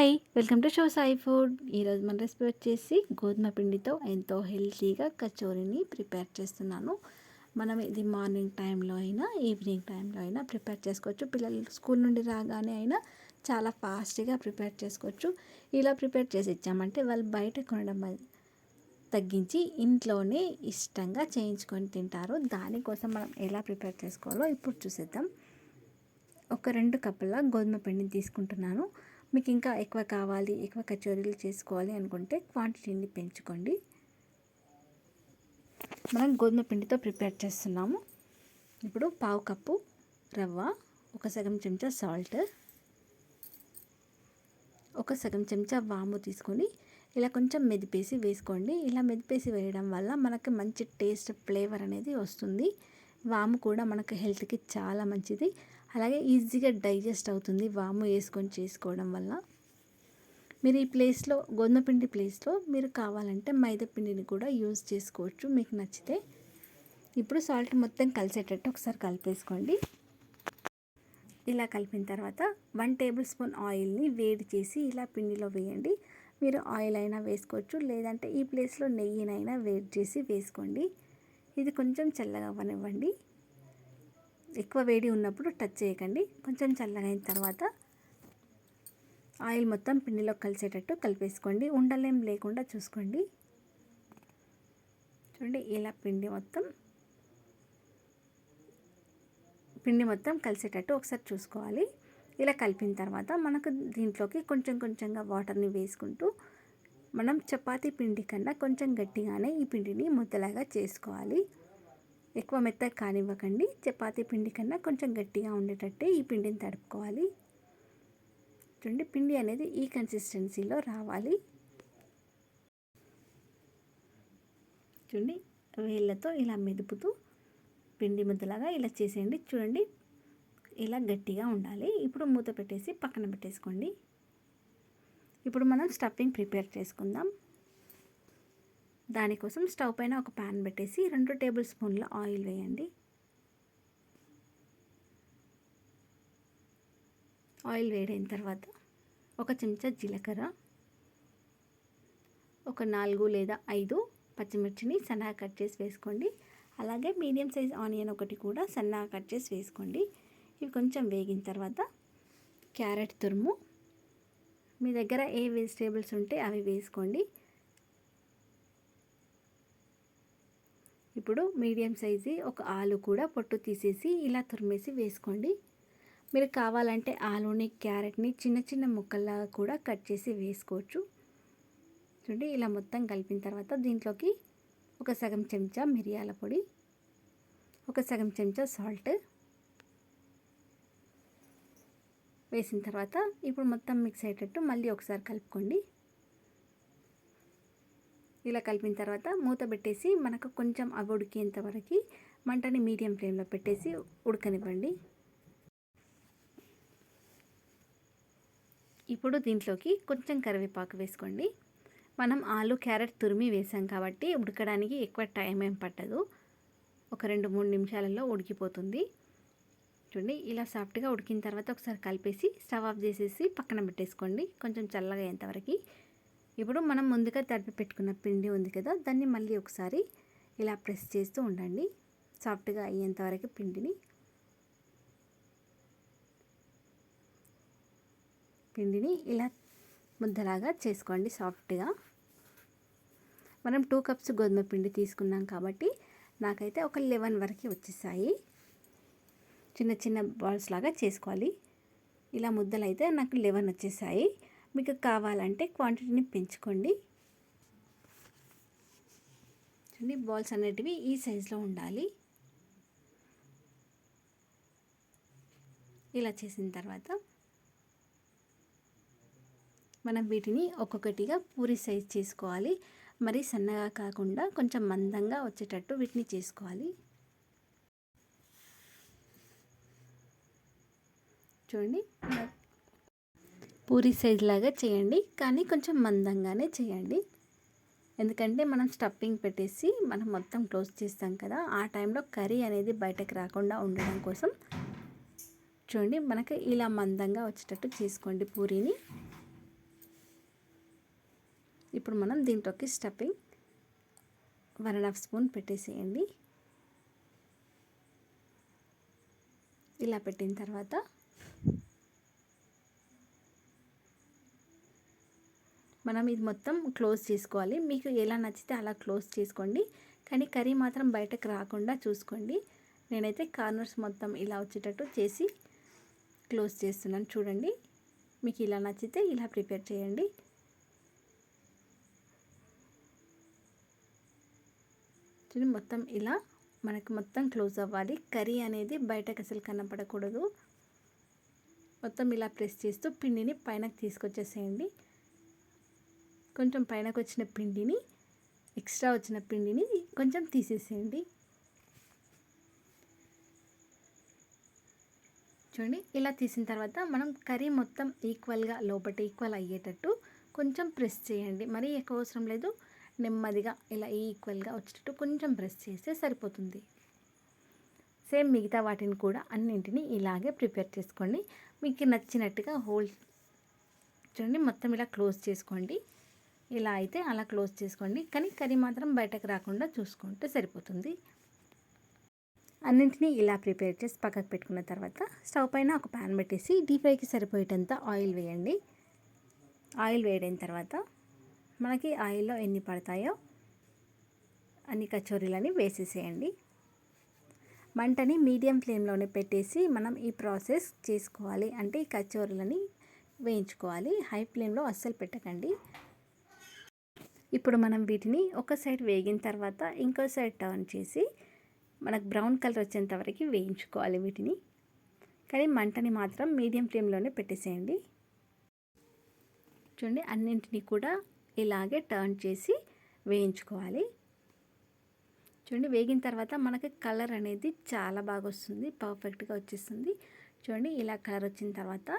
Hi welcome to show Sai food. ఈరోజు మన recipe వచ్చేసి గోధుమ పిండితో ఎంతో హెల్తీగా కచోరీని ప్రిపేర్ చేస్తున్నాను. మనం ఇది మార్నింగ్ టైంలో అయినా ఈవినింగ్ టైంలో అయినా ప్రిపేర్ చేసుకోవచ్చు. పిల్లలు స్కూల్ నుండి రాగానే అయినా చాలా ఫాస్ట్గా ప్రిపేర్ చేసుకోవచ్చు. ఇలా ప్రిపేర్ చేసి ఇచ్చామంటే వాళ్ళు బయట కొనడం తగ్గించి ఇంట్లోనే ఇష్టంగా చేయించుకొని తింటారు. దానికోసం మనం ఎలా ప్రిపేర్ చేసుకోవాలో ఇప్పుడు చూసేద్దాం. ఒక రెండు కప్పుల గోధుమ పిండిని తీసుకుంటున్నాను. మీకు ఇంకా ఎక్కువ కావాలి ఎక్కువ కచోరీలు చేసుకోవాలి అనుకుంటే క్వాంటిటీని పెంచుకోండి. మనం గోధుమ పిండితో ప్రిపేర్ చేస్తున్నాము. ఇప్పుడు పావు కప్పు రవ్వ ఒక సగం చెంచా సాల్ట్ ఒక సగం చెంచా వాము తీసుకొని ఇలా కొంచెం మెదిపేసి వేసుకోండి. ఇలా మెదిపేసి వేయడం వల్ల మనకు మంచి టేస్ట్ ఫ్లేవర్ అనేది వస్తుంది. వాము కూడా మనకు హెల్త్కి చాలా మంచిది. అలాగే ఈజీగా డైజెస్ట్ అవుతుంది వాము వేసుకొని చేసుకోవడం వల్ల. మీరు ఈ ప్లేస్లో గోధుమ పిండి ప్లేస్లో మీరు కావాలంటే మైదా పిండిని కూడా యూజ్ చేసుకోవచ్చు. మీకు నచ్చితే ఇప్పుడు సాల్ట్ మొత్తం కలిసేటట్టు ఒకసారి కలిపేసుకోండి. ఇలా కలిపిన తర్వాత వన్ టేబుల్ స్పూన్ ఆయిల్ని వేడి చేసి ఇలా పిండిలో వేయండి. మీరు ఆయిల్ అయినా వేసుకోవచ్చు లేదంటే ఈ ప్లేస్లో నెయ్యినైనా వేడి చేసి వేసుకోండి. ఇది కొంచెం చల్లగా అవ్వనివ్వండి. ఎక్కువ వేడి ఉన్నప్పుడు టచ్ చేయకండి. కొంచెం చల్లగా అయిన తర్వాత ఆయిల్ మొత్తం పిండిలో కలిసేటట్టు కలిపేసుకోండి. ఉండలేం లేకుండా చూసుకోండి. చూడండి ఇలా పిండి మొత్తం పిండి మొత్తం కలిసేటట్టు ఒకసారి చూసుకోవాలి. ఇలా కలిపిన తర్వాత మనకు దీంట్లోకి కొంచెం కొంచెంగా వాటర్ని వేసుకుంటూ మనం చపాతీ పిండి కన్నా కొంచెం గట్టిగానే ఈ పిండిని ముద్దలాగా చేసుకోవాలి. ఎక్కువ మెత్తగా కానివ్వకండి. చపాతీ పిండి కన్నా కొంచెం గట్టిగా ఉండేటట్టే ఈ పిండిని తడుపుకోవాలి. చూడండి పిండి అనేది ఈ కన్సిస్టెన్సీలో రావాలి. చూడండి వేళ్ళతో ఇలా మెదుపుతూ పిండి ముద్దలాగా ఇలా చేసేయండి. చూడండి ఇలా గట్టిగా ఉండాలి. ఇప్పుడు మూత పెట్టేసి పక్కన పెట్టేసుకోండి. ఇప్పుడు మనం స్టఫింగ్ ప్రిపేర్ చేసుకుందాం. దానికోసం స్టవ్ పైన ఒక ప్యాన్ పెట్టేసి రెండు టేబుల్ స్పూన్ల ఆయిల్ వేయండి. ఆయిల్ వేడైన తర్వాత ఒక చెంచా జీలకర్ర ఒక నాలుగు లేదా ఐదు పచ్చిమిర్చిని సన్నగా కట్ చేసి వేసుకోండి. అలాగే మీడియం సైజ్ ఆనియన్ ఒకటి కూడా సన్నగా కట్ చేసి వేసుకోండి. ఇవి కొంచెం వేగిన తర్వాత క్యారెట్ తురుము. మీ దగ్గర ఏ వెజిటేబుల్స్ ఉంటే అవి వేసుకోండి. ఇప్పుడు మీడియం సైజు ఒక ఆలు కూడా పొట్టు తీసేసి ఇలా తురిమేసి వేసుకోండి. మీరు కావాలంటే ఆలుని క్యారెట్ని చిన్న చిన్న ముక్కల్లాగా కూడా కట్ చేసి వేసుకోవచ్చు. చూడండి ఇలా మొత్తం కలిపిన తర్వాత దీంట్లోకి ఒక సగం చెంచా మిరియాల పొడి ఒక సగం చెంచా సాల్ట్ వేసిన తర్వాత ఇప్పుడు మొత్తం మిక్స్ అయ్యేటట్టు మళ్ళీ ఒకసారి కలుపుకోండి. ఇలా కలిపిన తర్వాత మూత పెట్టేసి మనకు కొంచెం అవి ఉడికేంత వరకు మంటని మీడియం ఫ్లేమ్లో పెట్టేసి ఉడకనివ్వండి. ఇప్పుడు దీంట్లోకి కొంచెం కరివేపాకు వేసుకోండి. మనం ఆలు క్యారెట్ తురిమి వేసాం కాబట్టి ఉడకడానికి ఎక్కువ టైం ఏం పట్టదు. ఒక రెండు మూడు నిమిషాలలో ఉడికిపోతుంది. చూడండి ఇలా సాఫ్ట్గా ఉడికిన తర్వాత ఒకసారి కలిపేసి స్టవ్ ఆఫ్ చేసేసి పక్కన పెట్టేసుకోండి. కొంచెం చల్లగా అయ్యేంతవరకు ఇప్పుడు మనం ముందుగా తడిపి పెట్టుకున్న పిండి ఉంది కదా దాన్ని మళ్ళీ ఒకసారి ఇలా ప్రెస్ చేస్తూ ఉండండి. సాఫ్ట్గా అయ్యేంతవరకు పిండిని పిండిని ఇలా ముద్దలాగా చేసుకోండి సాఫ్ట్గా. మనం టూ కప్స్ గోధుమ పిండి తీసుకున్నాం కాబట్టి నాకైతే ఒక లెవెన్ వరకు వచ్చేసాయి. చిన్న చిన్న బాల్స్ లాగా చేసుకోవాలి. ఇలా ముద్దలు అయితే నాకు లెవెన్ వచ్చేసాయి. మీకు కావాలంటే క్వాంటిటీని పెంచుకోండి. చూడండి బాల్స్ అనేటివి ఈ సైజులో ఉండాలి. ఇలా చేసిన తర్వాత మనం వీటిని ఒక్కొక్కటిగా పూరి సైజ్ చేసుకోవాలి. మరి సన్నగా కాకుండా కొంచెం మందంగా వచ్చేటట్టు వీటిని చేసుకోవాలి. చూడండి పూరి సైజ్ లాగా చేయండి కానీ కొంచెం మందంగానే చేయండి. ఎందుకంటే మనం స్టఫింగ్ పెట్టేసి మనం మొత్తం క్లోజ్ చేస్తాం కదా ఆ టైంలో కర్రీ అనేది బయటకు రాకుండా ఉండడం కోసం. చూడండి మనకి ఇలా మందంగా వచ్చేటట్టు చేసుకోండి పూరీని. ఇప్పుడు మనం దీంట్లోకి stuffing one and half spoon పెట్టేసేయండి. ఇలా పెట్టిన తర్వాత మనం ఇది మొత్తం క్లోజ్ చేసుకోవాలి. మీకు ఎలా నచ్చితే అలా క్లోజ్ చేసుకోండి. కానీ కర్రీ మాత్రం బయటకు రాకుండా చూసుకోండి. నేనైతే కార్నర్స్ మొత్తం ఇలా వచ్చేటట్టు చేసి క్లోజ్ చేస్తున్నాను. చూడండి. మీకు ఇలా నచ్చితే ఇలా ప్రిపేర్ చేయండి. చూడండి మొత్తం ఇలా మనకు మొత్తం క్లోజ్ అవ్వాలి. కర్రీ అనేది బయటకు అసలు కనపడకూడదు. మొత్తం ఇలా ప్రెస్ చేస్తూ పిండిని పైనకు తీసుకొచ్చేసేయండి. కొంచెం పైనకు వచ్చిన పిండిని ఎక్స్ట్రా వచ్చిన పిండిని కొంచెం తీసేసేయండి. చూడండి ఇలా తీసిన తర్వాత మనం కర్రీ మొత్తం ఈక్వల్గా లోపల ఈక్వల్ అయ్యేటట్టు కొంచెం ప్రెస్ చేయండి. మరీ ఎక్కువ అవసరం లేదు నెమ్మదిగా ఇలా ఈక్వల్గా వచ్చేటట్టు కొంచెం ప్రెస్ చేస్తే సరిపోతుంది. సేమ్ మిగతా వాటిని కూడా అన్నింటినీ ఇలాగే ప్రిపేర్ చేసుకోండి. మీకు నచ్చినట్టుగా హోల్ చూడండి మొత్తం ఇలా క్లోజ్ చేసుకోండి. ఇలా అయితే అలా క్లోజ్ చేసుకోండి. కానీ కర్రీ మాత్రం బయటకు రాకుండా చూసుకుంటే సరిపోతుంది. అన్నింటినీ ఇలా ప్రిపేర్ చేసి పక్కకు పెట్టుకున్న తర్వాత స్టవ్ పైన ఒక ప్యాన్ పెట్టేసి డీప్ ఫ్రైకి సరిపోయేటంత ఆయిల్ వేయండి. ఆయిల్ వేయడం తర్వాత మనకి ఆయిల్లో ఎన్ని పడతాయో అన్ని కచోరీలని వేసేసేయండి. మంటని మీడియం ఫ్లేమ్లోనే పెట్టేసి మనం ఈ ప్రాసెస్ చేసుకోవాలి. అంటే ఈ కచోరీలని వేయించుకోవాలి. హై ఫ్లేమ్లో అస్సలు పెట్టకండి. ఇప్పుడు మనం వీటిని ఒక సైడ్ వేగిన తర్వాత ఇంకో సైడ్ టర్న్ చేసి మనకు బ్రౌన్ కలర్ వచ్చేంత వరకు వేయించుకోవాలి వీటిని. కానీ మంటని మాత్రం మీడియం ఫ్లేమ్లోనే పెట్టేసేయండి. చూడండి అన్నింటినీ కూడా ఇలాగే టర్న్ చేసి వేయించుకోవాలి. చూడండి వేగిన తర్వాత మనకి కలర్ అనేది చాలా బాగా వస్తుంది పర్ఫెక్ట్గా వచ్చేస్తుంది. చూడండి ఇలా కలర్ వచ్చిన తర్వాత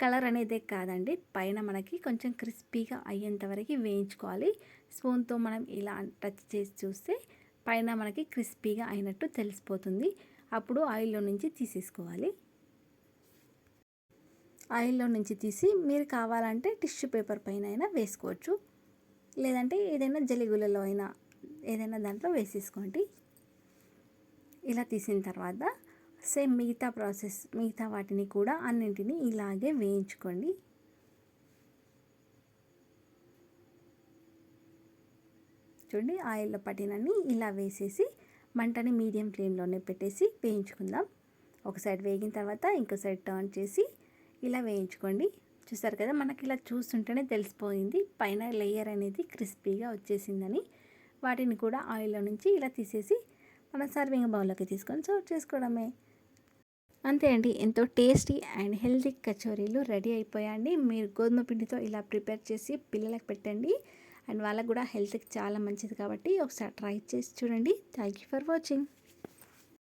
కలర్ అనేది కాదండి. పైన మనకి కొంచెం క్రిస్పీగా అయ్యేంత వరకు వేయించుకోవాలి. స్పూన్తో మనం ఇలా టచ్ చేసి చూస్తే పైన మనకి క్రిస్పీగా అయినట్టు తెలిసిపోతుంది. అప్పుడు ఆయిల్లో నుంచి తీసేసుకోవాలి. ఆయిల్లో నుంచి తీసి మీరు కావాలంటే టిష్యూ పేపర్ పైన అయినా వేసుకోవచ్చు. లేదంటే ఏదైనా జలిగులలో అయినా ఏదైనా దాంట్లో వేసేసుకోండి. ఇలా తీసిన తర్వాత సేమ్ మిగతా ప్రాసెస్ మిగతా వాటిని కూడా అన్నింటినీ ఇలాగే వేయించుకోండి. చూడండి ఆయిల్లో పట్టినన్ని ఇలా వేసేసి మంటని మీడియం ఫ్లేమ్లోనే పెట్టేసి వేయించుకుందాం. ఒక సైడ్ వేగిన తర్వాత ఇంకో సైడ్ టర్న్ చేసి ఇలా వేయించుకోండి. చూసారు కదా మనకి ఇలా చూస్తుంటేనే తెలిసిపోయింది. పైన లేయర్ అనేది క్రిస్పీగా వచ్చేసిందని. వాటిని కూడా ఆయిల్లో నుంచి ఇలా తీసేసి మన సర్వింగ్ బౌల్లోకి తీసుకొని సర్వ్ చేసుకోవడమే. అంతే అండి. ఎంతో టేస్టీ అండ్ హెల్తీ కచోరీలు రెడీ అయిపోయాయండి. మీరు గోధుమ పిండితో ఇలా ప్రిపేర్ చేసి పిల్లలకు పెట్టండి. అండ్ వాళ్ళకు కూడా హెల్త్కి చాలా మంచిది కాబట్టి ఒకసారి ట్రై చేసి చూడండి. Thank you for watching.